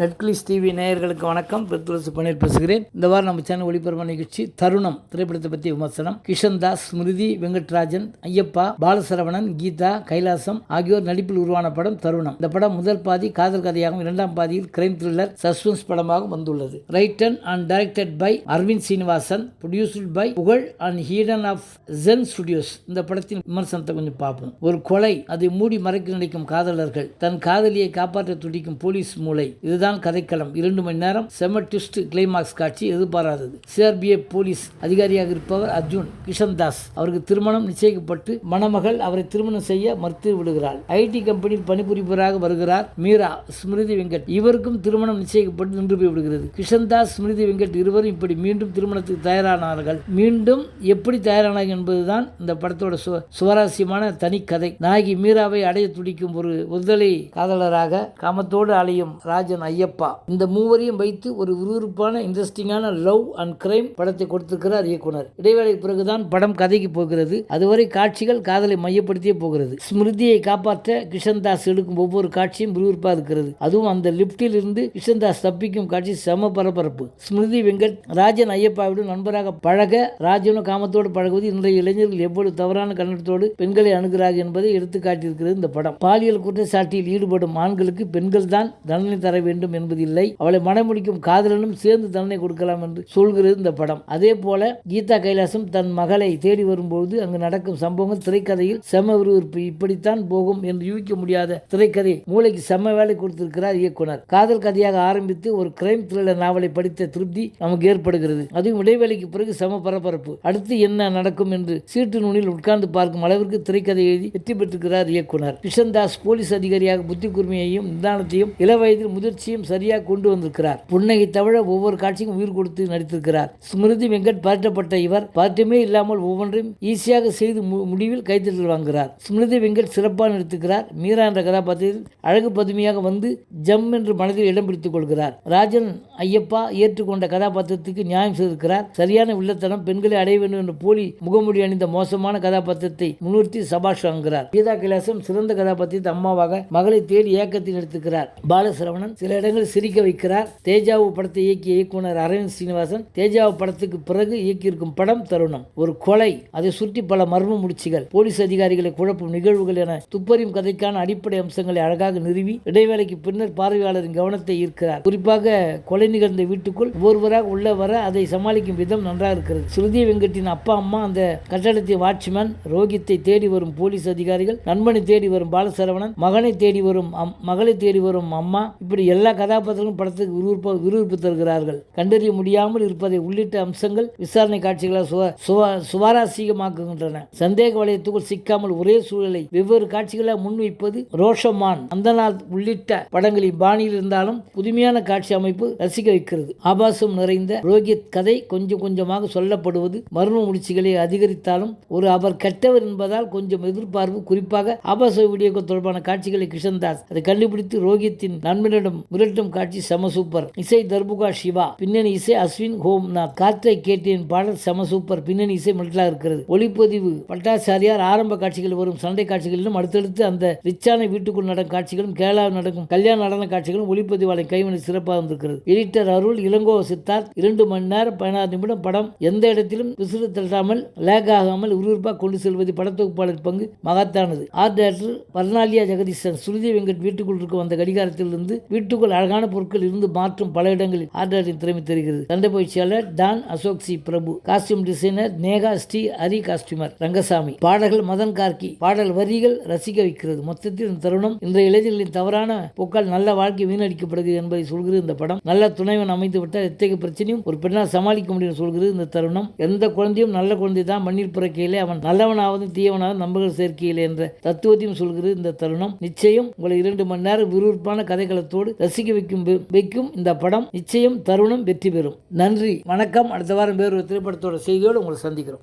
நெட்கிளிஸ் TV நேயர்களுக்கு வணக்கம். பெருத்துளசி பன்னீர் பேசுகிறேன். இந்த வாரம் நம்ம சேனல் ஒளிபரப்பு நிகழ்ச்சி தருணம் திரைப்படத்தை பற்றி விமர்சனம். கிஷன் தாஸ் ஸ்மிருதி வெங்கட்ராஜன் ஐயப்பா பாலசரவணன் கீதா கைலாசம் ஆகியோர் நடிப்பில் உருவான படம் தருணம். இந்த படம் முதல் பாதி காதல் கதையாகவும் இரண்டாம் பாதியில் கிரைம் த்ரில்லர் சஸ்பென்ஸ் படமாகவும் வந்துள்ளது. Written and directed by Arvind Srinivasan produced by Pugazh and ஹீடன் of Zen studios இந்த படத்தின் விமர்சனத்தை கொஞ்சம் பார்ப்போம். ஒரு கொலை அதை மூடி மறைக்க நினைக்கும் காதலர்கள் தன் காதலியை காப்பாற்ற துடிக்கும் போலீஸ் மூளை. இதுதான் கதைக்களம். இரண்டு மணி நேரம் செம ட்விஸ்ட் கிளைமாக்ஸ் காட்சி எதிர்பாராதது. சிஆர்பிஐ போலீஸ் அதிகாரியாக இருப்பவர் அர்ஜுன் கிஷன் தாஸ். அவருக்கு திருமணம் நிச்சயிக்கப்பட்டு மணமகள் அவரை திருமணம் செய்ய மறுத்து விடுகிறாள். ஐடி கம்பெனியில் பணிபுரிபவராக வருகிறார் மீரா ஸ்மிருதி வெங்கட். இவருக்கும் திருமணம் நிச்சயிக்கப்பட்டு நின்று போய்விடுகிறது கிஷன் தாஸ் ஸ்மிருதி வெங்கட் இருவரும் இப்படி மீண்டும் திருமணத்துக்கு தயாரானார்கள். மீண்டும் எப்படி தயாரானார்கள் என்பதுதான் இந்த படத்தோட சு- சுவாரஸ்யமான தனிக்கதை. நாயகி மீராவை அடைய துடிக்கும் ஒரு ஒருதலை காதலராக காமத்தோடு அலையும் ராஜன் ஐயப்பா. இந்த மூவரையும் வைத்து ஒரு விறுவிறுப்பான இன்ட்ரெஸ்டிங்கான லவ் அண்ட் கிரைம் படத்தை கொடுத்திருக்கிறார் இயக்குனர். இடைவேளைக்கு பிறகுதான் படம் கதைக்கு போகிறது. அதுவரை காட்சிகள் காதலை மையப்படுத்தியே போகிறது. ஸ்மிருதியை காப்பாற்ற கிஷன் தாஸ் எடுக்கும் ஒவ்வொரு காட்சியும் விறுவிறுப்பாக இருக்கிறது. அதுவும் அந்த லிப்டில் இருந்து கிஷன் தாஸ் தப்பிக்கும் காட்சி செம பரபரப்பு. ஸ்மிருதி வெங்கட் ராஜன் ஐயப்பாவிடம் நண்பராக பழக ராஜனும் காமத்தோடு பழகுவது இன்றைய இளைஞர்கள் எவ்வளவு தவறான கண்ணத்தோடு பெண்களை அணுகிறார்கள் என்பதை எடுத்து காட்டியிருக்கிறது இந்த படம். பாலியல் குற்றச்சாட்டில் ஈடுபடும் ஆண்களுக்கு பெண்கள் தான் தண்டனை தர வேண்டும் என்பதில்லை அவளை மனமுடிக்கும் காதலனும் சேர்ந்து தண்டனை கொடுக்கலாம் என்று சொல்கிறது இந்த படம். அதே போல கீதா கைலாசம் தன் மகளை தேடி வரும்போது அங்கு நடக்கும் சம்பவங்கள் திரைக்கதையில் செம விறுவிறுப்பு இப்படித்தான் போகும் என்று யூகிக்க முடியாத திரைக்கதை மூளைக்கு செம்ம வேலை கொடுத்திருக்கிறார் இயக்குனர். காதல் கதையாக ஆரம்பித்து ஒரு கிரைம் த்ரில்லர் நாவலை படித்த திருப்தி நமக்கு ஏற்படுகிறது. அதுவும் இடைவேளைக்கு பிறகு சம பரபரப்பு. அடுத்து என்ன நடக்கும் என்று சீட்டு நூலில் உட்கார்ந்து பார்க்கும் அளவிற்கு திரைக்கதை எழுதி வெற்றி பெற்றிருக்கிறார் இயக்குனர். கிஷன் தாஸ் போலீஸ் அதிகாரியாக புத்தி கூர்மையையும் நிதானத்தையும் இளவயதில் காட்சியும் சரியாக கொண்டு வந்திருக்கிறார். புன்னகை தவிர ஒவ்வொரு காட்சியும் உயிர் கொடுத்து நடித்திருக்கிறார். ஸ்மிருதி வெங்கட் பாராட்டப்பட்ட இவர் பாட்டுமே இல்லாமல் ஒவ்வொன்றையும் ஈஸியாக செய்து முடிவில் கைத்தட்டல் வாங்குகிறார். ஸ்மிருதி வெங்கட் சிறப்பாக நடித்திருக்கிறார். மீரா என்ற கதாபாத்திரத்தில் அழகு பதுமையாக வந்து ஜம் என்று மனதில் இடம் பிடித்துக் கொள்கிறார். ராஜன் ஐயப்பா ஏற்றுக்கொண்ட கதாபாத்திரத்துக்கு நியாயம் செய்திருக்கிறார். சரியான உள்ளத்தனம் பெண்களை அடைய வேண்டும் என்ற போலி முகமுடி அணிந்த மோசமான கதாபாத்திரத்தை முன்னிறுத்தி சபாஷ் வாங்குகிறார். கீதா கைலாசம் சிறந்த கதாபாத்திரத்தை அம்மாவாக மகளை தேடி ஏக்கத்தில் எடுத்துக்கிறார் பாலசரவணன் சில இடங்களில் சிரிக்க வைக்கிறார். தேஜாவு படத்தை இயக்கிய இயக்குனர் அரவிந்த் சீனிவாசன் தேஜாவு படத்துக்கு பிறகு இயக்கியிருக்கும் படம் தருணம். ஒரு கொலை அதை சுற்றி பல மர்ம முடிச்சுகள் போலீஸ் அதிகாரிகளை குழப்பும் நிகழ்வுகள் என துப்பறியும் கதைக்கான அடிப்படை அம்சங்களை அழகாக நிறுவி இடைவேளைக்கு பின்னர் பார்வையாளரின் கவனத்தை ஈர்க்கிறார். குறிப்பாக கொலை நிகழ்ந்த வீட்டுக்குள் ஒவ்வொருவராக உள்ள வர அதை சமாளிக்கும் விதம் நன்றாக இருக்கிறது. ஸ்ருதி வெங்கட்டின் அப்பா அம்மா அந்த கட்டடத்தை வாட்ச்மேன் ரோகித்தை தேடி வரும் போலீஸ் அதிகாரிகள் நண்பனை தேடி வரும் பாலசரவணன் மகனை தேடி வரும் அம்- மகளை தேடி வரும் அம்மா இப்படி எல்லா எல்லா கதாபாத்திரங்களும் படத்துக்கு விறுவிறுப்பு விறுவிறுப்பு தருகிறார்கள். கண்டறிய முடியாமல் இருப்பதை உள்ளிட்ட அம்சங்கள் விசாரணை காட்சிகளால் சுவ- சுவ- சுவாரஸ்யமாக்குகின்றன. சந்தேக வளையத்துக்குள் சிக்காமல் ஒரே சூழலை வெவ்வேறு காட்சிகளாக முன்வைப்பது ரோஷமான். அந்தநாள் உள்ளிட்ட படங்களின் பாணியில் இருந்தாலும் புதுமையான காட்சி அமைப்பு ரசிக்க வைக்கிறது. ஆபாசம் நிறைந்த ரோகித் கதை கொஞ்சம் கொஞ்சமாக சொல்லப்படுவது மர்ம முடிச்சுகளை அதிகரித்தாலும் ஒரு அவர் கெட்டவர் என்பதால் கொஞ்சம் எதிர்பார்ப்பு குறிப்பாக ஆபாச வீடியோக்கள் தொடர்பான காட்சிகளை கிஷன் தாஸ் அதை கண்டுபிடித்து ரோகித்தின் நண்பனிடம் மிரட்டும் காட்சி செம சூப்பர். இசை தர்புகா சிவா பின்னணி இசை அஸ்வின் ஹோம்நாத். காற்றை கேட்டேன் பாடல் செம சூப்பர். பின்னணி இசை மிரட்டலா இருக்கிறது. ஒளிப்பதிவு. பட்டாச்சாரியார் ஆரம்ப காட்சிகள் வரும். சண்டை காட்சிகளிலும் அடுத்தடுத்து அந்த ரிச்சான வீட்டுக்குள் நடக்கும் காட்சிகளும் கேரளாவில் நடக்கும் கல்யாண நடன காட்சிகளும் ஒளிப்பதிவாளை கைவினை சிறப்பாக வந்திருக்கிறது. எடிட்டர் அருள் இளங்கோ சித்தார்த் இரண்டு மணி நேரம் பதினாறு நிமிடம் படம் எந்த இடத்திலும் விசிறு தட்டாமல் லேக் ஆகாமல் விறுவிறுப்பாக கொண்டு செல்வது படத்தொகுப்பாளர் பங்கு மகத்தானது. ஆர்ட் டைரக்டர் பர்னாலியா ஜெகதீசன் சுருதி வெங்கட் வீட்டுக்குள் இருக்க வந்த கடிகாரத்தில் இருந்து வீட்டுக்குள் அழகான பொருட்கள் இருந்து மாற்றும் பல இடங்களில் ஆர்ட் திறமை தெரிகிறது. சண்டை பயிற்சியாளர் Don Ashok C. Prabhu costume designer Neha Shri Hari costumer Rangasamy. பாடல்கள் மதன் கார்கி. பாடல் வரிகள் ரசிக்க வைக்கிறது. மொத்தத்தில் இந்த தருணம் இன்றைய இளைஞர்களின் தவறான போக்கால் நல்ல வாழ்க்கை வீணடிக்கப்படுகிறது என்பதை சொல்கிறது இந்த படம். நல்ல துணைவன் அமைத்து விட்டால் எத்தகைய பிரச்சனையும் ஒரு பெண்ணால் சமாளிக்க முடியும் சொல்கிறது இந்த தருணம். எந்த குழந்தையும் நல்ல குழந்தை தான் மண்ணில் பிறக்கையிலே அவன் நல்லவனாவது தீயவனாவது நம்பகர் சேர்க்கையிலே என்ற தத்துவத்தையும் சொல்கிறது இந்த தருணம். நிச்சயம் உங்களை இரண்டு மணி நேரம் விறுவிறுப்பான கதைக்களத்தோடு ரசிக்க வைக்கும் வைக்கும் இந்த படம் நிச்சயம் தருணம் வெற்றி பெறும். நன்றி. வணக்கம். அடுத்த வாரம் வேறு ஒரு திரைப்படத்தோட செய்தியோடு உங்களை சந்திக்கிறோம்.